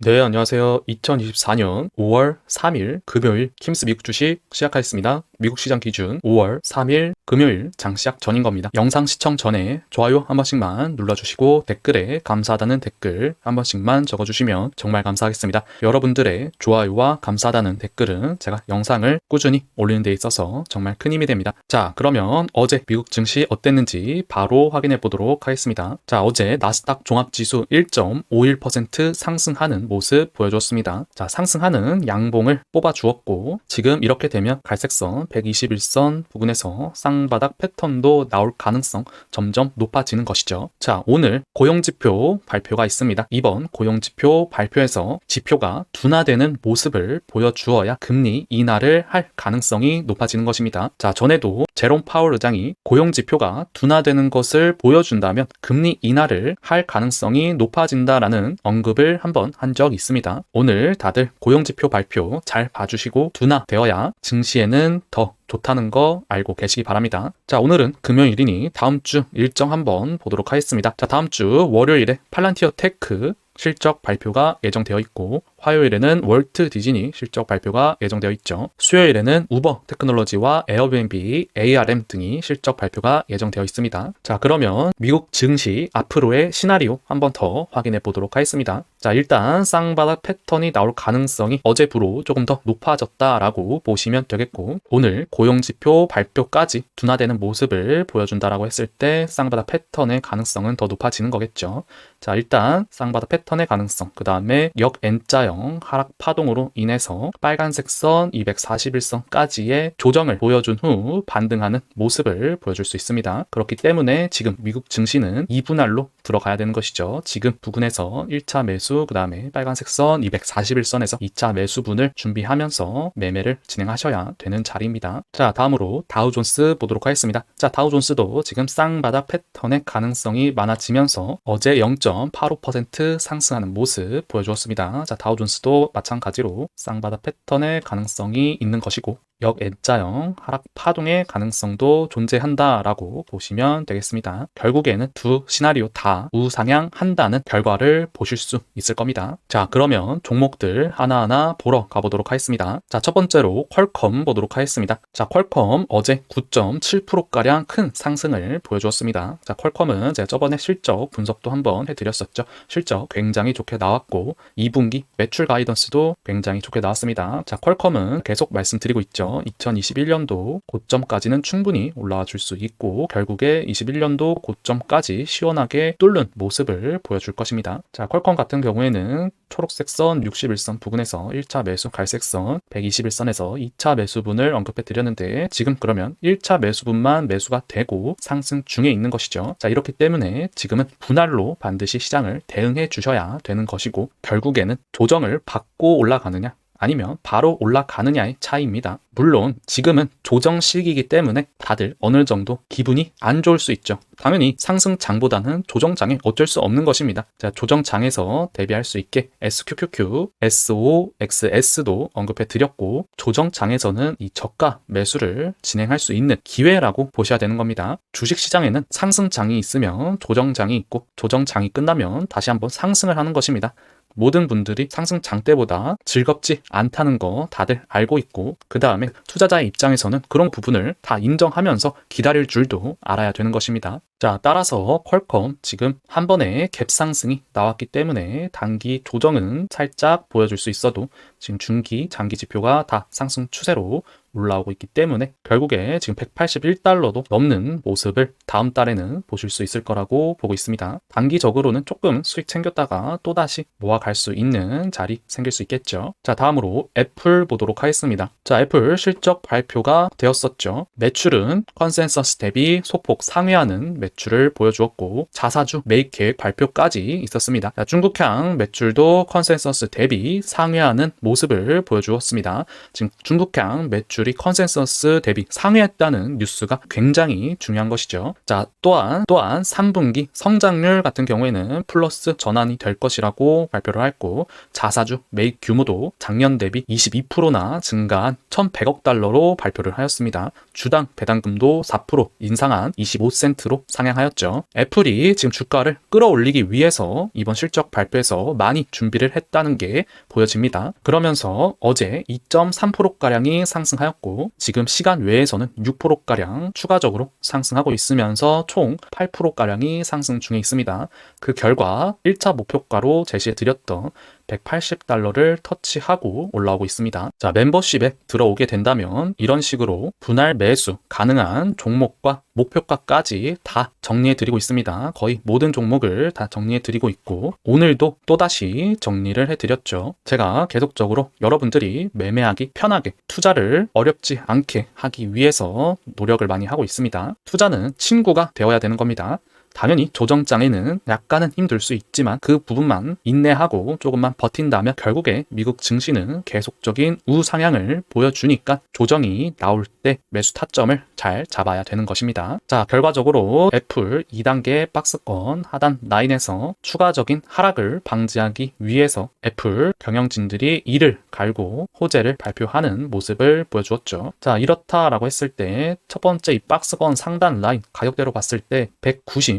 네, 안녕하세요. 2024년 5월 3일 금요일 킴스 미국 주식 시작하겠습니다. 미국 시장 기준 5월 3일 금요일 장 시작 전인 겁니다. 영상 시청 전에 좋아요 한 번씩만 눌러주시고 댓글에 감사하다는 댓글 한 번씩만 적어주시면 정말 감사하겠습니다. 여러분들의 좋아요와 감사하다는 댓글은 제가 영상을 꾸준히 올리는 데 있어서 정말 큰 힘이 됩니다. 자, 그러면 어제 미국 증시 어땠는지 바로 확인해 보도록 하겠습니다. 자, 어제 나스닥 종합지수 1.51% 상승하는 모습 보여줬습니다. 자, 상승하는 양봉을 뽑아 주었고 지금 이렇게 되면 갈색선 121선 부근에서 쌍바닥 패턴도 나올 가능성 점점 높아지는 것이죠. 자, 오늘 고용지표 발표가 있습니다. 이번 고용지표 발표에서 지표가 둔화되는 모습을 보여주어야 금리 인하를 할 가능성이 높아지는 것입니다. 자, 전에도 제롬 파월 의장이 고용 지표가 둔화되는 것을 보여준다면 금리 인하를 할 가능성이 높아진다라는 언급을 한번 한 적이 있습니다. 오늘 다들 고용 지표 발표 잘 봐주시고 둔화되어야 증시에는 더 좋다는 거 알고 계시기 바랍니다. 자, 오늘은 금요일이니 다음 주 일정 한번 보도록 하겠습니다. 자, 다음 주 월요일에 팔란티어 테크 실적 발표가 예정되어 있고 화요일에는 월트 디즈니 실적 발표가 예정되어 있죠. 수요일에는 우버 테크놀로지와 에어비앤비, ARM 등이 실적 발표가 예정되어 있습니다. 자, 그러면 미국 증시 앞으로의 시나리오 한번 더 확인해 보도록 하겠습니다. 자, 일단 쌍바닥 패턴이 나올 가능성이 어제부로 조금 더 높아졌다라고 보시면 되겠고 오늘 고용 지표 발표까지 둔화되는 모습을 보여준다라고 했을 때 쌍바닥 패턴의 가능성은 더 높아지는 거겠죠. 자, 일단 쌍바닥 패턴의 가능성, 그 다음에 역 N자형 하락 파동으로 인해서 빨간색 선 241선까지의 조정을 보여준 후 반등하는 모습을 보여줄 수 있습니다. 그렇기 때문에 지금 미국 증시는 2분할로 들어가야 되는 것이죠. 지금 부근에서 1차 매수, 그 다음에 빨간색 선 241선에서 2차 매수분을 준비하면서 매매를 진행하셔야 되는 자리입니다. 자, 다음으로 다우존스 보도록 하겠습니다. 자, 다우존스도 지금 쌍바닥 패턴의 가능성이 많아지면서 어제 0.85% 상승하는 모습 보여주었습니다. 자, 다우 존스도 마찬가지로 쌍바닥 패턴의 가능성이 있는 것이고 역 N자형 하락 파동의 가능성도 존재한다라고 보시면 되겠습니다. 결국에는 두 시나리오 다 우상향한다는 결과를 보실 수 있을 겁니다. 자, 그러면 종목들 하나하나 보러 가보도록 하겠습니다. 자, 첫 번째로 퀄컴 보도록 하겠습니다. 자, 퀄컴 어제 9.7%가량 큰 상승을 보여주었습니다. 자, 퀄컴은 제가 저번에 실적 분석도 한번 해드렸었죠. 실적 굉장히 좋게 나왔고 2분기 매출 가이던스도 굉장히 좋게 나왔습니다. 자, 퀄컴은 계속 말씀드리고 있죠. 2021년도 고점까지는 충분히 올라와 줄 수 있고 결국에 21년도 고점까지 시원하게 뚫는 모습을 보여줄 것입니다. 자, 퀄컴 같은 경우에는 초록색 선 61선 부근에서 1차 매수 갈색 선 121선에서 2차 매수분을 언급해 드렸는데 지금 그러면 1차 매수분만 매수가 되고 상승 중에 있는 것이죠. 자, 이렇기 때문에 지금은 분할로 반드시 시장을 대응해 주셔야 되는 것이고 결국에는 조정을 받고 올라가느냐 아니면 바로 올라가느냐의 차이입니다. 물론 지금은 조정 시기이기 때문에 다들 어느 정도 기분이 안 좋을 수 있죠. 당연히 상승장보다는 조정장에 어쩔 수 없는 것입니다. 자, 조정장에서 대비할 수 있게 SQQQ, SOXS도 언급해 드렸고 조정장에서는 이 저가 매수를 진행할 수 있는 기회라고 보셔야 되는 겁니다. 주식시장에는 상승장이 있으면 조정장이 있고 조정장이 끝나면 다시 한번 상승을 하는 것입니다. 모든 분들이 상승장 때보다 즐겁지 않다는 거 다들 알고 있고 그 다음에 투자자의 입장에서는 그런 부분을 다 인정하면서 기다릴 줄도 알아야 되는 것입니다. 자, 따라서 퀄컴 지금 한 번에 갭 상승이 나왔기 때문에 단기 조정은 살짝 보여줄 수 있어도 지금 중기, 장기 지표가 다 상승 추세로 올라오고 있기 때문에 결국에 지금 181달러도 넘는 모습을 다음 달에는 보실 수 있을 거라고 보고 있습니다. 단기적으로는 조금 수익 챙겼다가 또다시 모아갈 수 있는 자리 생길 수 있겠죠. 자, 다음으로 애플 보도록 하겠습니다. 자, 애플 실적 발표가 되었었죠. 매출은 컨센서스 대비 소폭 상회하는 매출을 보여주었고 자사주 매입 계획 발표까지 있었습니다. 자, 중국향 매출도 컨센서스 대비 상회하는 모습을 보여주었습니다. 지금 중국향 매출이 주주들이 컨센서스 대비 상회했다는 뉴스가 굉장히 중요한 것이죠. 자, 또한 또한 3분기 성장률 같은 경우에는 플러스 전환이 될 것이라고 발표를 했고 자사주 매입 규모도 작년 대비 22%나 증가한 1,100억 달러로 발표를 하였습니다. 주당 배당금도 4% 인상한 25센트로 상향하였죠. 애플이 지금 주가를 끌어올리기 위해서 이번 실적 발표에서 많이 준비를 했다는 게 보여집니다. 그러면서 어제 2.3%가량이 상승하였 고 지금 시간 외에서는 6%가량 추가적으로 상승하고 있으면서 총 8%가량이 상승 중에 있습니다. 그 결과 1차 목표가로 제시해 드렸던 180달러를 터치하고 올라오고 있습니다. 자, 멤버십에 들어오게 된다면 이런 식으로 분할 매수 가능한 종목과 목표가까지 다 정리해 드리고 있습니다. 거의 모든 종목을 다 정리해 드리고 있고 오늘도 또다시 정리를 해 드렸죠. 제가 계속적으로 여러분들이 매매하기 편하게 투자를 어렵지 않게 하기 위해서 노력을 많이 하고 있습니다. 투자는 친구가 되어야 되는 겁니다. 당연히 조정장에는 약간은 힘들 수 있지만 그 부분만 인내하고 조금만 버틴다면 결국에 미국 증시는 계속적인 우상향을 보여주니까 조정이 나올 때 매수 타점을 잘 잡아야 되는 것입니다. 자, 결과적으로 애플 2단계 박스권 하단 라인에서 추가적인 하락을 방지하기 위해서 애플 경영진들이 이를 갈고 호재를 발표하는 모습을 보여주었죠. 자, 이렇다라고 했을 때 첫 번째 이 박스권 상단 라인 가격대로 봤을 때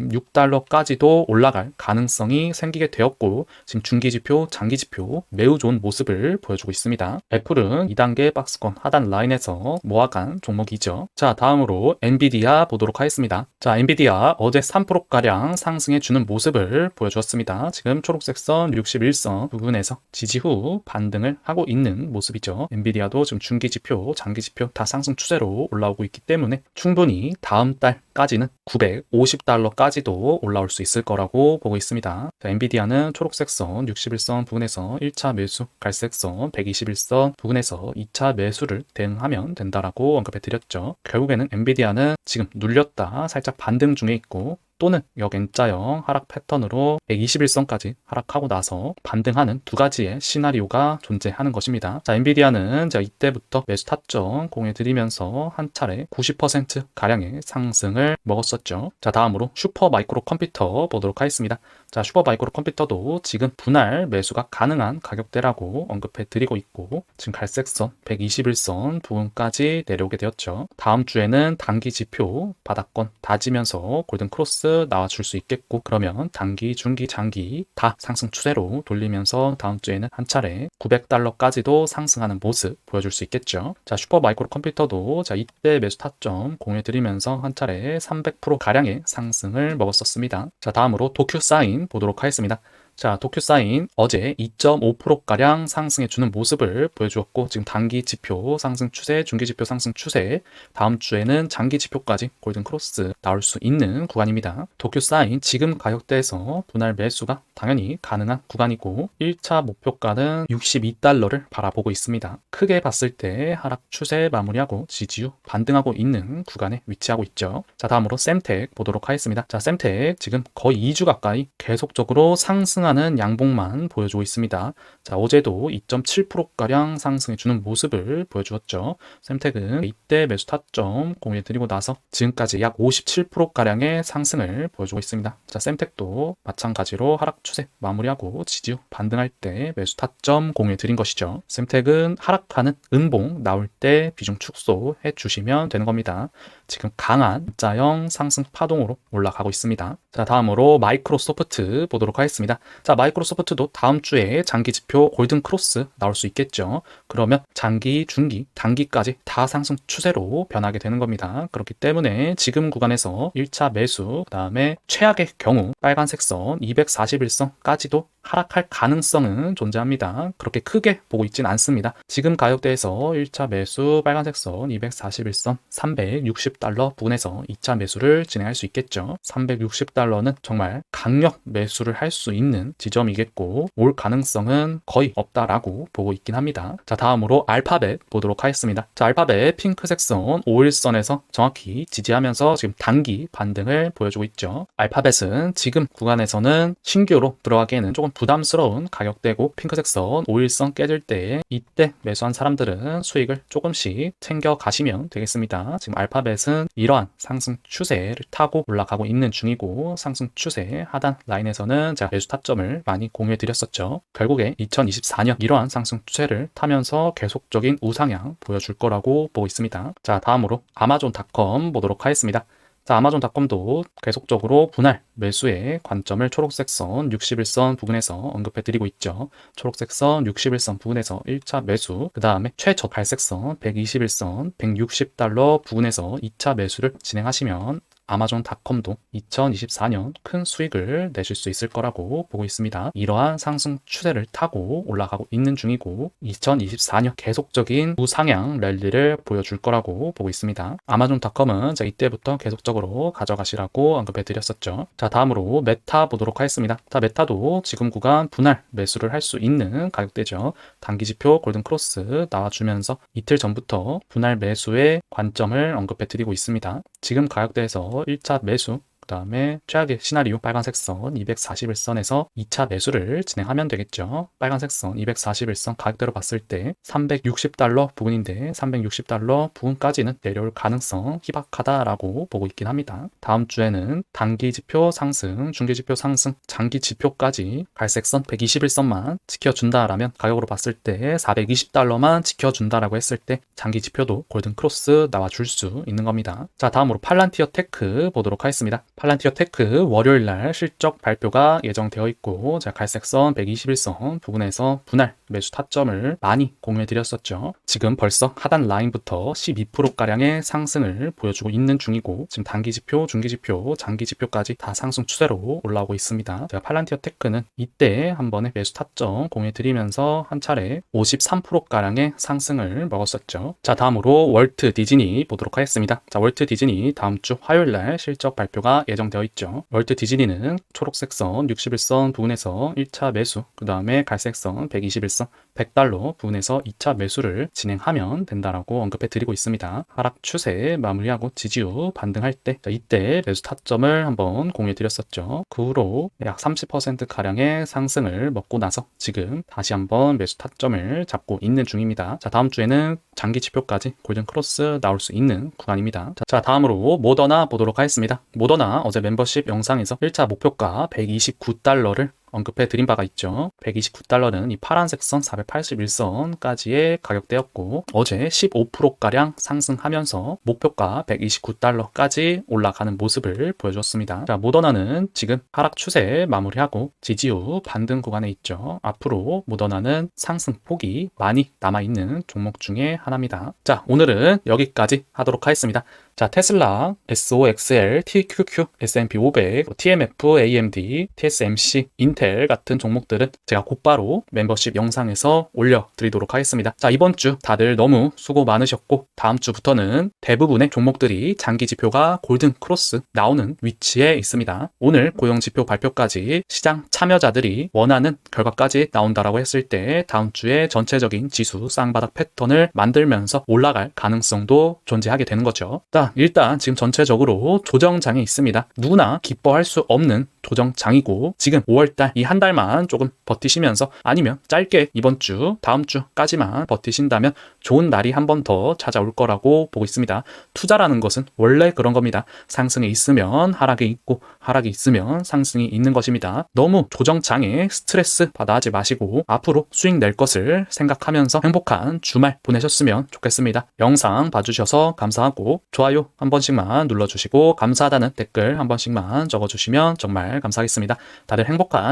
196달러까지도 올라갈 가능성이 생기게 되었고 지금 중기지표, 장기지표 매우 좋은 모습을 보여주고 있습니다. 애플은 2단계 박스권 하단 라인에서 모아간 종목이죠. 자, 다음으로 엔비디아 보도록 하겠습니다. 자, 엔비디아 어제 3%가량 상승해 주는 모습을 보여주었습니다. 지금 초록색 선 61선 부분에서 지지 후 반등을 하고 있는 모습이죠. 엔비디아도 지금 중기지표, 장기지표 다 상승 추세로 올라오고 있기 때문에 충분히 다음 달 까지는 950달러까지도 올라올 수 있을 거라고 보고 있습니다. 자, 엔비디아는 초록색 선 61선 부분에서 1차 매수, 갈색 선 121선 부분에서 2차 매수를 대응하면 된다라고 언급해 드렸죠. 결국에는 엔비디아는 지금 눌렸다 살짝 반등 중에 있고 또는 역N자형 하락 패턴으로 121선까지 하락하고 나서 반등하는 두 가지의 시나리오가 존재하는 것입니다. 자, 엔비디아는 제가 이때부터 매수 타점 공유 드리면서 한 차례 90% 가량의 상승을 먹었었죠. 자, 다음으로 슈퍼 마이크로 컴퓨터 보도록 하겠습니다. 자, 슈퍼 마이크로 컴퓨터도 지금 분할 매수가 가능한 가격대라고 언급해 드리고 있고 지금 갈색선 121선 부분까지 내려오게 되었죠. 다음 주에는 단기 지표 바닥권 다지면서 골든 크로스 나와줄 수 있겠고 그러면 단기, 중기, 장기 다 상승 추세로 돌리면서 다음 주에는 한 차례 900달러까지도 상승하는 모습 보여줄 수 있겠죠. 자, 슈퍼 마이크로 컴퓨터도 자, 이때 매수 타점 공유해 드리면서 한 차례 300% 가량의 상승을 먹었었습니다. 자, 다음으로 도큐 사인 보도록 하겠습니다. 자, 도큐사인 어제 2.5%가량 상승해주는 모습을 보여주었고, 지금 단기 지표 상승 추세, 중기 지표 상승 추세, 다음 주에는 장기 지표까지 골든 크로스 나올 수 있는 구간입니다. 도큐사인 지금 가격대에서 분할 매수가 당연히 가능한 구간이고, 1차 목표가는 62달러를 바라보고 있습니다. 크게 봤을 때 하락 추세 마무리하고 지지유 반등하고 있는 구간에 위치하고 있죠. 자, 다음으로 sem텍 보도록 하겠습니다. 자, sem텍 지금 거의 2주 가까이 계속적으로 상승 상승하는 양봉만 보여주고 있습니다. 자, 어제도 2.7%가량 상승해 주는 모습을 보여주었죠. 샘텍은 이때 매수 타점 공유해드리고 나서 지금까지 약 57%가량의 상승을 보여주고 있습니다. 자, 샘텍도 마찬가지로 하락 추세 마무리하고 지지후 반등할 때 매수 타점 공유해드린 것이죠. 샘텍은 하락하는 음봉 나올 때 비중 축소해 주시면 되는 겁니다. 지금 강한 자형 상승 파동으로 올라가고 있습니다. 자, 다음으로 마이크로소프트 보도록 하겠습니다. 자, 마이크로소프트도 다음 주에 장기 지표 골든 크로스 나올 수 있겠죠. 그러면 장기, 중기, 단기까지 다 상승 추세로 변하게 되는 겁니다. 그렇기 때문에 지금 구간에서 1차 매수, 그 다음에 최악의 경우 빨간색 선 241선까지도 하락할 가능성은 존재합니다. 그렇게 크게 보고 있진 않습니다. 지금 가격대에서 1차 매수 빨간색 선 241선 360 360달러 부근에서 2차 매수를 진행할 수 있겠죠. 360달러는 정말 강력 매수를 할 수 있는 지점이겠고 올 가능성은 거의 없다라고 보고 있긴 합니다. 자 다음으로 알파벳 보도록 하겠습니다. 자 알파벳 핑크색 선 5일선에서 정확히 지지하면서 지금 단기 반등을 보여주고 있죠. 알파벳은 지금 구간에서는 신규로 들어가기에는 조금 부담스러운 가격대고 핑크색 선 5일선 깨질 때 이때 매수한 사람들은 수익을 조금씩 챙겨 가시면 되겠습니다. 지금 알파벳은 이러한 상승 추세를 타고 올라가고 있는 중이고 상승 추세 하단 라인에서는 제가 매수 타점 을 많이 공유해 드렸었죠. 결국에 2024년 이러한 상승 추세를 타면서 계속적인 우상향 보여줄 거라고 보고 있습니다. 자, 다음으로 아마존닷컴 보도록 하겠습니다. 자, 아마존닷컴도 계속적으로 분할 매수의 관점을 초록색 선 61선 부근에서 언급해 드리고 있죠. 초록색 선 61선 부근에서 1차 매수, 그 다음에 최저 갈색 선 121선 160달러 부근에서 2차 매수를 진행하시면 아마존닷컴도 2024년 큰 수익을 내실 수 있을 거라고 보고 있습니다. 이러한 상승 추세를 타고 올라가고 있는 중이고 2024년 계속적인 우상향 랠리를 보여줄 거라고 보고 있습니다. 아마존닷컴은 자 이때부터 계속적으로 가져가시라고 언급해 드렸었죠. 자 다음으로 메타 보도록 하겠습니다. 자 메타도 지금 구간 분할 매수를 할 수 있는 가격대죠. 단기 지표 골든 크로스 나와주면서 이틀 전부터 분할 매수의 관점을 언급해 드리고 있습니다. 지금 가격대에서 1차 매수. 그 다음에 최악의 시나리오 빨간색 선 241선에서 2차 매수를 진행하면 되겠죠. 빨간색 선 241선 가격대로 봤을 때 360달러 부근인데 360달러 부근까지는 내려올 가능성 희박하다라고 보고 있긴 합니다. 다음 주에는 단기 지표 상승, 중기 지표 상승, 장기 지표까지 갈색 선 121선만 지켜준다라면 가격으로 봤을 때 420달러만 지켜준다라고 했을 때 장기 지표도 골든 크로스 나와줄 수 있는 겁니다. 자 다음으로 팔란티어 테크 보도록 하겠습니다. 팔란티어 테크 월요일 날 실적 발표가 예정되어 있고 자 갈색선 121선 부분에서 분할 매수 타점을 많이 공유해 드렸었죠. 지금 벌써 하단 라인부터 12%가량의 상승을 보여주고 있는 중이고 지금 단기 지표, 중기 지표, 장기 지표까지 다 상승 추세로 올라오고 있습니다. 제가 팔란티어 테크는 이때 한 번에 매수 타점 공유해 드리면서 한 차례 53%가량의 상승을 먹었었죠. 자 다음으로 월트 디즈니 보도록 하겠습니다. 자 월트 디즈니 다음 주 화요일 날 실적 발표가 예정되어 있죠. 월트 디즈니는 초록색 선 61선 부분에서 1차 매수, 그 다음에 갈색 선 121선 100달러 부분에서 2차 매수를 진행하면 된다라고 언급해 드리고 있습니다. 하락 추세 마무리하고 지지 후 반등할 때 자, 이때 매수 타점을 한번 공유해 드렸었죠. 그 후로 약 30% 가량의 상승을 먹고 나서 지금 다시 한번 매수 타점을 잡고 있는 중입니다. 자 다음 주에는 장기 지표까지 골든 크로스 나올 수 있는 구간입니다. 자, 자 다음으로 모더나 보도록 하겠습니다. 모더나 어제 멤버십 영상에서 1차 목표가 129달러를 언급해 드린 바가 있죠. 129달러는 이 파란색 선 481선까지의 가격대였고 어제 15%가량 상승하면서 목표가 129달러까지 올라가는 모습을 보여줬습니다. 자, 모더나는 지금 하락 추세 마무리하고 지지 후 반등 구간에 있죠. 앞으로 모더나는 상승 폭이 많이 남아있는 종목 중에 하나입니다. 자, 오늘은 여기까지 하도록 하겠습니다. 자, 테슬라, SOXL, TQQ, S&P 500, TMF, AMD, TSMC, 인텔 같은 종목들은 제가 곧바로 멤버십 영상에서 올려드리도록 하겠습니다. 자, 이번 주 다들 너무 수고 많으셨고 다음 주부터는 대부분의 종목들이 장기 지표가 골든 크로스 나오는 위치에 있습니다. 오늘 고용 지표 발표까지 시장 참여자들이 원하는 결과까지 나온다라고 했을 때 다음 주에 전체적인 지수 쌍바닥 패턴을 만들면서 올라갈 가능성도 존재하게 되는 거죠. 자, 일단 지금 전체적으로 조정장이 있습니다. 누구나 기뻐할 수 없는 조정장이고 지금 5월달 이 한 달만 조금 버티시면서 아니면 짧게 이번 주 다음 주까지만 버티신다면 좋은 날이 한 번 더 찾아올 거라고 보고 있습니다. 투자라는 것은 원래 그런 겁니다. 상승이 있으면 하락이 있고 하락이 있으면 상승이 있는 것입니다. 너무 조정장에 스트레스 받아 하지 마시고 앞으로 수익 낼 것을 생각하면서 행복한 주말 보내셨으면 좋겠습니다. 영상 봐주셔서 감사하고 좋아요 한 번씩만 눌러주시고 감사하다는 댓글 한 번씩만 적어주시면 정말 감사하겠습니다. 다들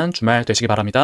행복한 주말 되시기 바랍니다.